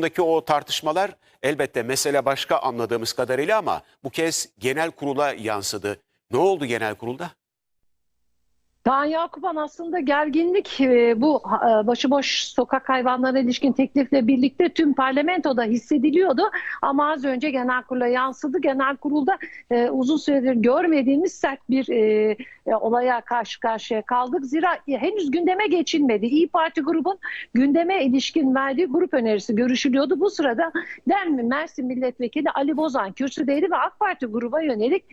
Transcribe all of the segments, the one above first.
komisyondaki o tartışmalar elbette mesele başka anladığımız kadarıyla ama bu kez genel kurula yansıdı. Ne oldu genel kurulda? Kaan Yakuban aslında gerginlik e, bu e, başıboş sokak hayvanlarına ilişkin teklifle birlikte tüm parlamentoda hissediliyordu. Ama az önce genel kurula yansıdı. Genel kurulda e, uzun süredir görmediğimiz sert bir olaya karşı karşıya kaldık. Zira henüz gündeme geçilmedi. İyi Parti grubun gündeme ilişkin verdiği grup önerisi görüşülüyordu. Bu sırada DEM Mersin Milletvekili Ali Bozan kürsüdeydi ve AK Parti gruba yönelik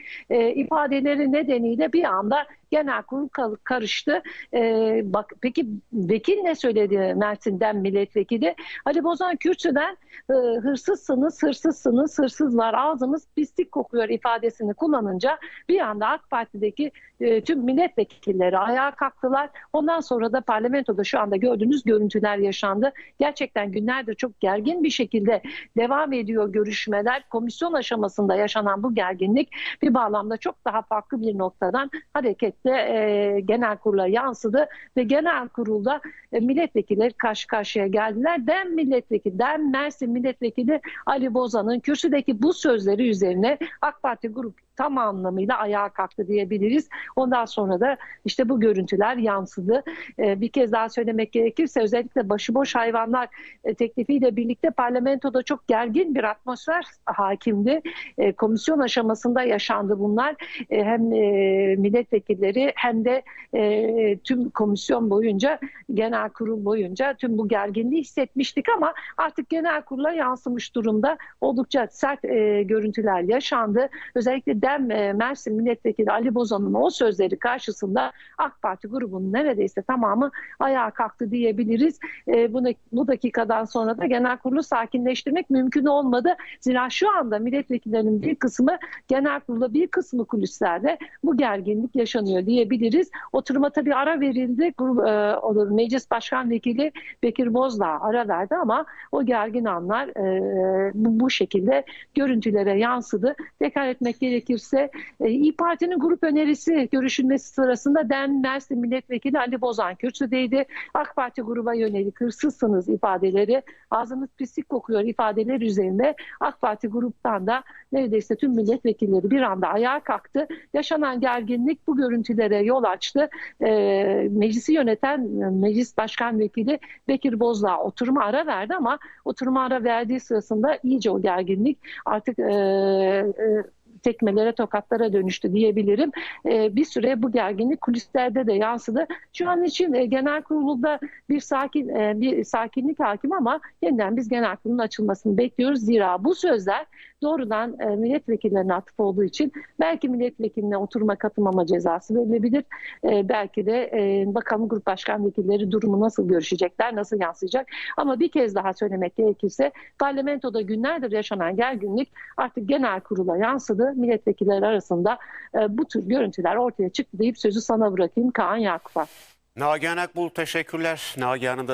ifadeleri nedeniyle bir anda genel kurul karıştı. Ee, bak peki vekil ne söyledi Mersin'den milletvekili? Ali Bozan kürsüden e, hırsızsınız, hırsızsınız, hırsızlar ağzımız pislik kokuyor ifadesini kullanınca bir anda AK Parti'deki e, tüm milletvekilleri ayağa kalktılar. Ondan sonra da parlamentoda şu anda gördüğünüz görüntüler yaşandı. Gerçekten günlerdir çok gergin bir şekilde devam ediyor görüşmeler. Komisyon aşamasında yaşanan bu gerginlik bir bağlamda çok daha farklı bir noktadan hareketle e, genel kurula yansıdı ve genel kurulda e, milletvekilleri karşı karşıya geldiler. Dem milletvekili, Dem Mersin milletvekili Ali Bozan'ın kürsüdeki bu sözleri üzerine AK Parti grup tam anlamıyla ayağa kalktı diyebiliriz. Ondan sonra da işte bu görüntüler yansıdı. Ee, bir kez daha söylemek gerekirse özellikle başıboş hayvanlar e, teklifiyle birlikte parlamentoda çok gergin bir atmosfer hakimdi. E, komisyon aşamasında yaşandı bunlar. E, hem milletvekilleri hem de tüm komisyon boyunca, genel kurul boyunca tüm bu gerginliği hissetmiştik ama artık genel kurula yansımış durumda. Oldukça sert görüntüler yaşandı. Özellikle DEM e, Mersin Milletvekili Ali Bozan'ın o sözleri karşısında AK Parti grubunun neredeyse tamamı ayağa kalktı diyebiliriz. E, bu, dakikadan sonra da genel kurulu sakinleştirmek mümkün olmadı. Zira şu anda milletvekillerinin bir kısmı genel kurulda bir kısmı kulislerde bu gerginlik yaşanıyor diyebiliriz. Oturuma tabii ara verildi. Grup, e, Meclis Başkan Vekili Bekir Bozdağ ara verdi ama o gergin anlar bu, şekilde görüntülere yansıdı. Tekrar etmek gerekirse e, İyi Parti'nin grup önerisi görüşülmesi sırasında DEM Mersin Milletvekili Ali Bozan kürsüdeydi. AK Parti gruba yönelik hırsızsınız ifadeleri, ağzınız pislik kokuyor ifadeleri üzerine AK Parti gruptan da neredeyse tüm milletvekilleri bir anda ayağa kalktı. Yaşanan gerginlik bu görüntülere yol açtı. E, meclisi yöneten e, Meclis Başkan Vekili Bekir Bozdağ oturuma ara verdi ama oturuma ara verdiği sırasında iyice o gerginlik artık e, e, tekmelere, tokatlara dönüştü diyebilirim. Ee, bir süre bu gerginlik kulislerde de yansıdı. Şu an için e, genel kurulda bir sakin e, bir sakinlik hakim ama yeniden biz genel kurulun açılmasını bekliyoruz. Zira bu sözler doğrudan e, milletvekillerine atıf olduğu için belki milletvekiline oturuma katılmama cezası verilebilir. E, belki de e, bakalım grup başkan vekilleri durumu nasıl görüşecekler, nasıl yansıyacak. Ama bir kez daha söylemek gerekirse parlamentoda günlerdir yaşanan gerginlik artık genel kurula yansıdı. Milletvekilleri arasında e, bu tür görüntüler ortaya çıktı deyip sözü sana bırakayım Kaan Yakup'a. Nagihan Akbul teşekkürler. Nagihan'ın da